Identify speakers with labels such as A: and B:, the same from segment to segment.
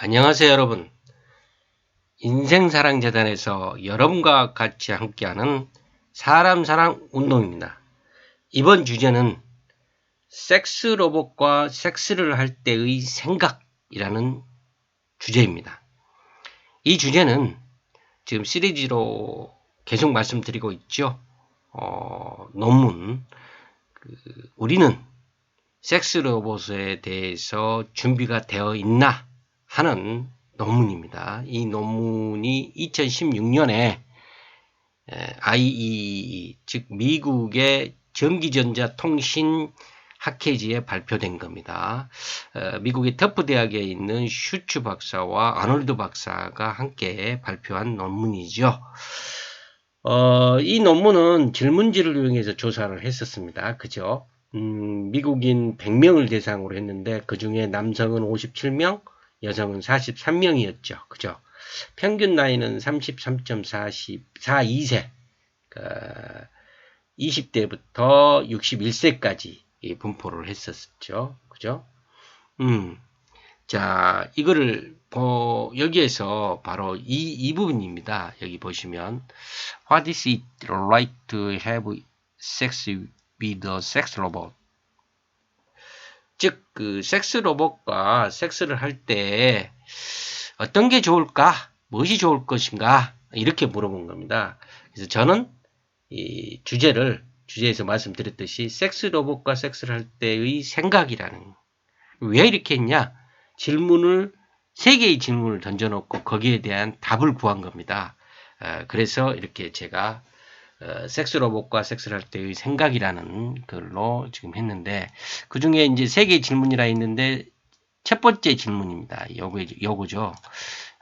A: 안녕하세요 여러분 인생사랑재단에서 여러분과 같이 함께하는 사람사랑 운동입니다. 이번 주제는 섹스 로봇과 섹스를 할 때의 생각이라는 주제입니다. 이 주제는 지금 시리즈로 계속 말씀드리고 있죠. 어, 논문 그, 우리는 섹스 로봇에 대해서 준비가 되어 있나 하는 논문입니다. 이 논문이 2016년에 IEEE 즉 미국의 전기전자 통신 학회지에 발표된 겁니다. 어, 미국의 터프 대학에 있는 슈츠 박사와 아놀드 박사가 함께 발표한 논문이죠. 어, 이 논문은 질문지를 이용해서 조사를 했었습니다. 그죠? 음, 미국인 100명을 대상으로 했는데 그 중에 남성은 57명, 여성은 43명이었죠. 그죠? 평균 나이는 33.42세. 그 20대부터 61세까지 분포를 했었죠. 그죠? 음. 자, 이거를 어, 여기에서 바로 이, 이 부분입니다. 여기 보시면 What is it right to have sex with a sex robot? 즉, 그 섹스 로봇과 섹스를 할 때 어떤 게 좋을까? 무엇이 좋을 것인가? 이렇게 물어본 겁니다. 그래서 저는 이 주제를 주제에서 말씀드렸듯이 섹스 로봇과 섹스를 할 때의 생각이라는 왜 이렇게 했냐? 질문을 세 개의 질문을 던져놓고 거기에 대한 답을 구한 겁니다. 어, 그래서 이렇게 제가 어, 섹스 로봇과 섹스를 할 때의 생각이라는 걸로 지금 했는데 그 중에 이제 세 개의 질문이라 있는데 첫 번째 질문입니다. 요거, 요거죠.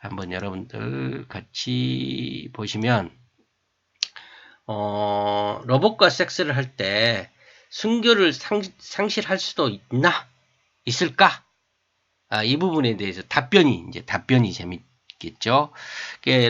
A: 한번 여러분들 같이 보시면 어, 로봇과 섹스를 할 때 순결을 상, 상실할 수도 있나? 있을까? 아, 이 부분에 대해서 답변이 이제 답변이 재밌겠죠.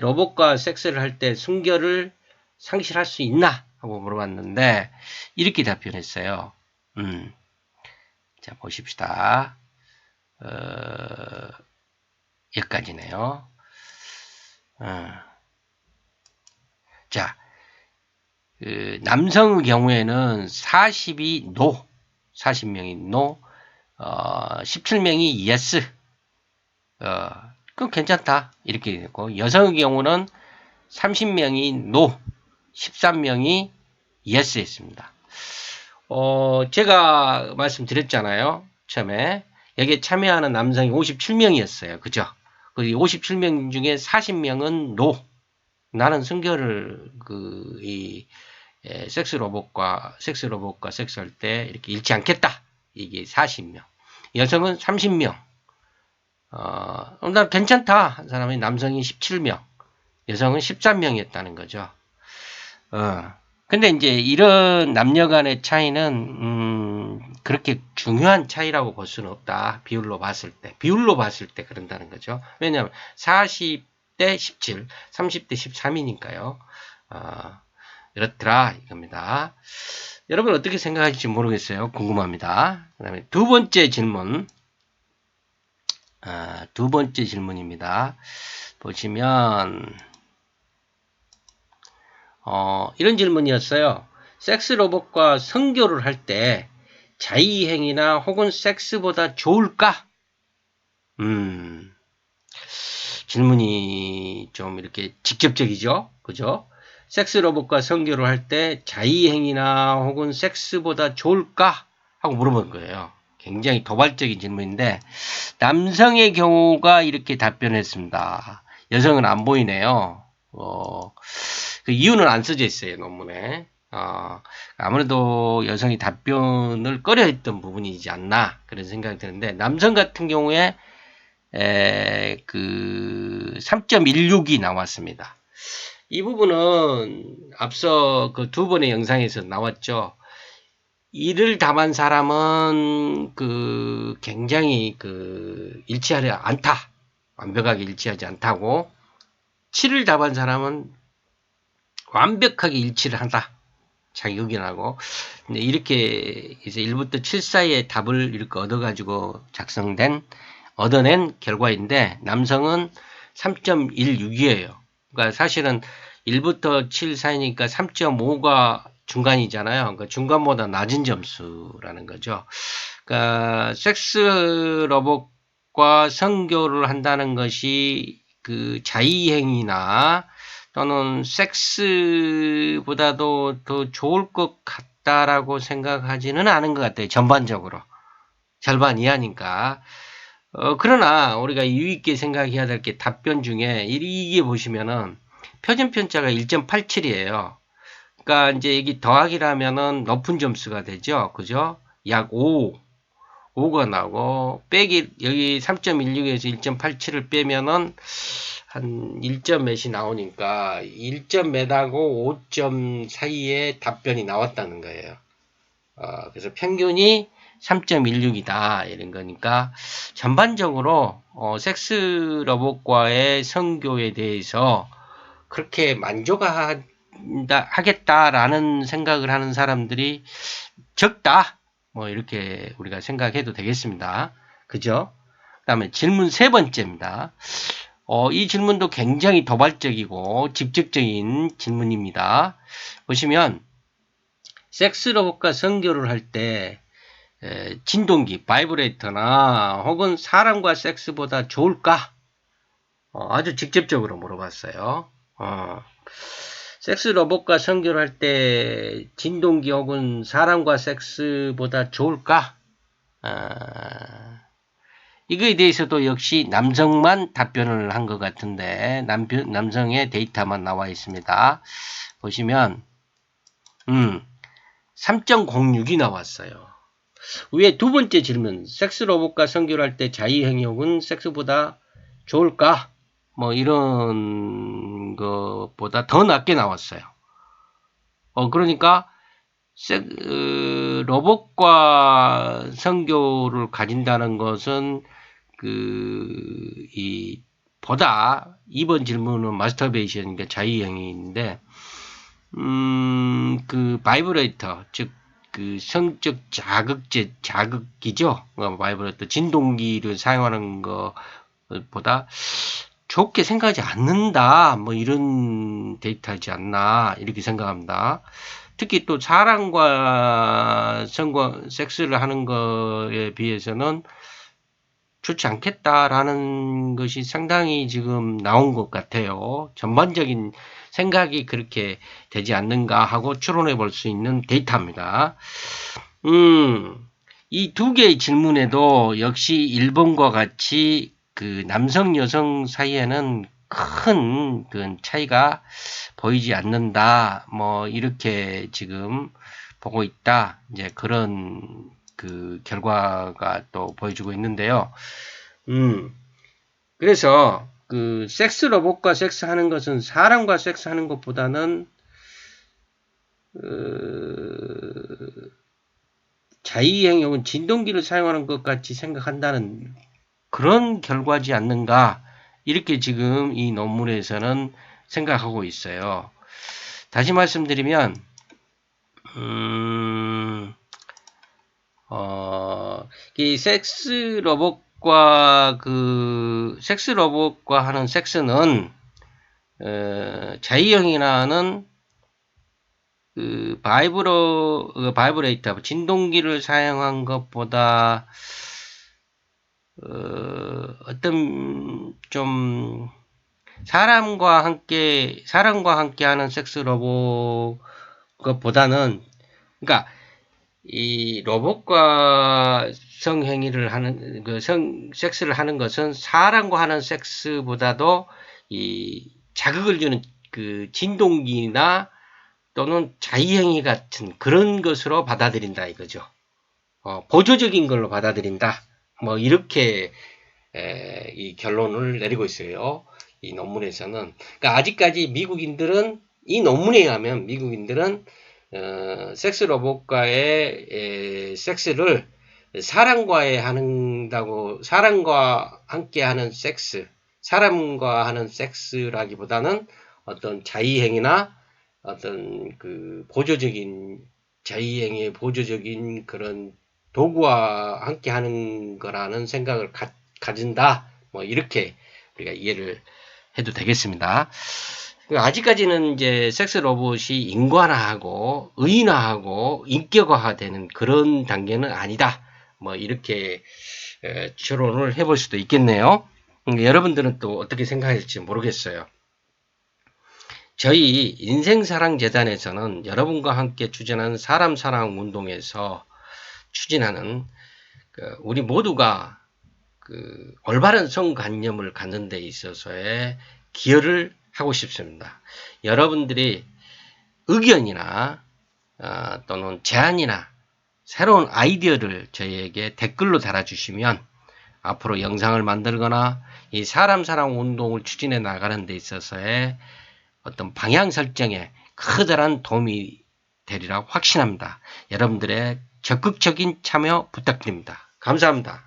A: 로봇과 섹스를 할 때 순결을 상실할 수 있나? 하고 물어봤는데 이렇게 답변했어요. 음. 자, 보십시다. 어, 여기까지네요. 어. 자, 그 남성의 경우에는 40이 노, 40명이 노, 어, 17명이 yes. 어, 그럼 괜찮다. 이렇게 됐고, 여성의 경우는 30명이 no, 13명이 yes 했습니다. 어, 제가 말씀드렸잖아요. 처음에. 여기에 참여하는 남성이 57명이었어요. 그죠? 그 57명 중에 40명은 no. 나는 순결을 그, 이, 에, 섹스 로봇과, 섹스 로봇과 섹스할 때 이렇게 잃지 않겠다. 이게 40명. 여성은 30명. 어, 난 괜찮다. 한 사람이 남성이 17명. 여성은 13명이었다는 거죠. 어. 근데 이제 이런 남녀 간의 차이는 음, 그렇게 중요한 차이라고 볼 수는 없다. 비율로 봤을 때. 비율로 봤을 때 그런다는 거죠. 왜냐하면 40대 17, 30대 13이니까요. 어, 이렇더라 이겁니다. 여러분 어떻게 생각하실지 모르겠어요. 궁금합니다. 그 다음에 두 번째 질문. 아, 두 번째 질문입니다. 보시면 어, 이런 질문이었어요. 섹스 로봇과 성교를 할 때 자의행위나 혹은 섹스보다 좋을까? 음, 질문이 좀 이렇게 직접적이죠? 그죠? 섹스 로봇과 성교를 할 때 자의행위나 혹은 섹스보다 좋을까? 하고 물어본 거예요. 굉장히 도발적인 질문인데, 남성의 경우가 이렇게 답변했습니다. 여성은 안 보이네요. 어, 그 이유는 안 써져 있어요, 논문에. 어, 아무래도 여성이 답변을 꺼려 했던 부분이지 않나, 그런 생각이 드는데, 남성 같은 경우에, 에, 그, 3.16이 나왔습니다. 이 부분은 앞서 그 두 번의 영상에서 나왔죠. 이를 담은 사람은 그 굉장히 그 일치하지 않다. 완벽하게 일치하지 않다고. 7을 답한 사람은 완벽하게 일치를 한다. 자기 의견하고. 이렇게 이제 1부터 7 사이에 답을 이렇게 얻어가지고 작성된 얻어낸 결과인데 남성은 3.16이에요. 그러니까 사실은 1부터 7 사이니까 3.5가 중간이잖아요. 그러니까 중간보다 낮은 점수라는 거죠. 그러니까 섹스 로봇과 성교를 한다는 것이 그 자의행위나 또는 섹스보다도 더 좋을 것 같다라고 생각하지는 않은 것 같아요. 전반적으로. 절반 이하니까. 어, 그러나 우리가 유의있게 생각해야 될 게 답변 중에 이게 보시면은 표준 편차가 1.87이에요. 그러니까 이제 여기 더하기라면은 높은 점수가 되죠. 그죠? 약 5. 5가 나고 빼기 여기 3.16에서 1.87을 빼면은 한 1점 몇이 나오니까 1점 몇하고 5점 사이에 답변이 나왔다는 거예요. 어, 그래서 평균이 3.16이다 이런 거니까 전반적으로 어, 섹스 로봇과의 성교에 대해서 그렇게 만족하겠다라는 생각을 하는 사람들이 적다 뭐 이렇게 우리가 생각해도 되겠습니다. 그죠? 그 다음에 질문 세 번째입니다. 어, 이 질문도 굉장히 도발적이고 직접적인 질문입니다. 보시면 섹스 로봇과 성교를 할 때 진동기, 바이브레이터나 혹은 사람과 섹스보다 좋을까? 어, 아주 직접적으로 물어봤어요. 어, 섹스 로봇과 성교를 할 때 진동기 혹은 사람과 섹스보다 좋을까? 어, 이거에 대해서도 역시 남성만 답변을 한 것 같은데 남, 남성의 데이터만 나와 있습니다. 보시면 음, 3.06이 나왔어요. 위에 두 번째 질문, 섹스 로봇과 성교를 할때 자의 행역은 섹스보다 좋을까? 뭐 이런 것보다 더 낮게 나왔어요. 어 그러니까 섹, 어, 로봇과 성교를 가진다는 것은 그 이 보다 2번 질문은 마스터베이션인데 자의행위인데 음 그 바이브레이터 즉 그 성적 자극제 자극기죠. 바이브레터 진동기를 사용하는 것보다 좋게 생각하지 않는다. 뭐 이런 데이터지 않나 이렇게 생각합니다. 특히 또 사랑과 성과 섹스를 하는 것에 비해서는 좋지 않겠다라는 것이 상당히 지금 나온 것 같아요. 전반적인 생각이 그렇게 되지 않는가 하고 추론해 볼 수 있는 데이터입니다. 음, 이 두 개의 질문에도 역시 1번과 같이 그 남성 여성 사이에는 큰 그 차이가 보이지 않는다. 뭐 이렇게 지금 보고 있다. 이제 그런 그 결과가 또 보여주고 있는데요. 음. 그래서 그 섹스 로봇과 섹스 하는 것은 사람과 섹스 하는 것보다는 어, 자의행역은 진동기를 사용하는 것 같이 생각한다는 그런 결과지 않는가 이렇게 지금 이 논문에서는 생각하고 있어요. 다시 말씀드리면 음, 어, 이 섹스 로봇 로봇과 그 섹스 로봇과 하는 섹스는 어, 자이형이라는 그 바이브로 그 바이브레이터 진동기를 사용한 것보다 어, 어떤 좀 사람과 함께 사람과 함께 하는 섹스 로봇 것보다는 그러니까 이 로봇과 성행위를 하는 그 성 섹스를 하는 것은 사람과 하는 섹스보다도 이 자극을 주는 그 진동기나 또는 자의행위 같은 그런 것으로 받아들인다 이거죠. 어, 보조적인 걸로 받아들인다. 뭐 이렇게 에, 이 결론을 내리고 있어요. 이 논문에서는. 그러니까 아직까지 미국인들은 이 논문에 의하면 미국인들은 어, 섹스 로봇과의 에, 섹스를 사람과의 하는다고 사람과 함께 하는 섹스, 사람과 하는 섹스라기보다는 어떤 자의행위나 어떤 그 보조적인 자의행위의 보조적인 그런 도구와 함께 하는 거라는 생각을 가, 가진다. 뭐 이렇게 우리가 이해를 해도 되겠습니다. 그 아직까지는 이제 섹스 로봇이 인간화하고 의인화하고 인격화되는 그런 단계는 아니다. 뭐 이렇게 에, 추론을 해볼 수도 있겠네요. 음, 여러분들은 또 어떻게 생각할지 모르겠어요. 저희 인생사랑재단에서는 여러분과 함께 추진하는 사람사랑 운동에서 추진하는 그 우리 모두가 그 올바른 성관념을 갖는 데 있어서의 기여를 하고 싶습니다. 여러분들이 의견이나 어, 또는 제안이나 새로운 아이디어를 저희에게 댓글로 달아주시면 앞으로 영상을 만들거나 이 사람 사랑 운동을 추진해 나가는 데 있어서의 어떤 방향 설정에 커다란 도움이 되리라 확신합니다. 여러분들의 적극적인 참여 부탁드립니다. 감사합니다.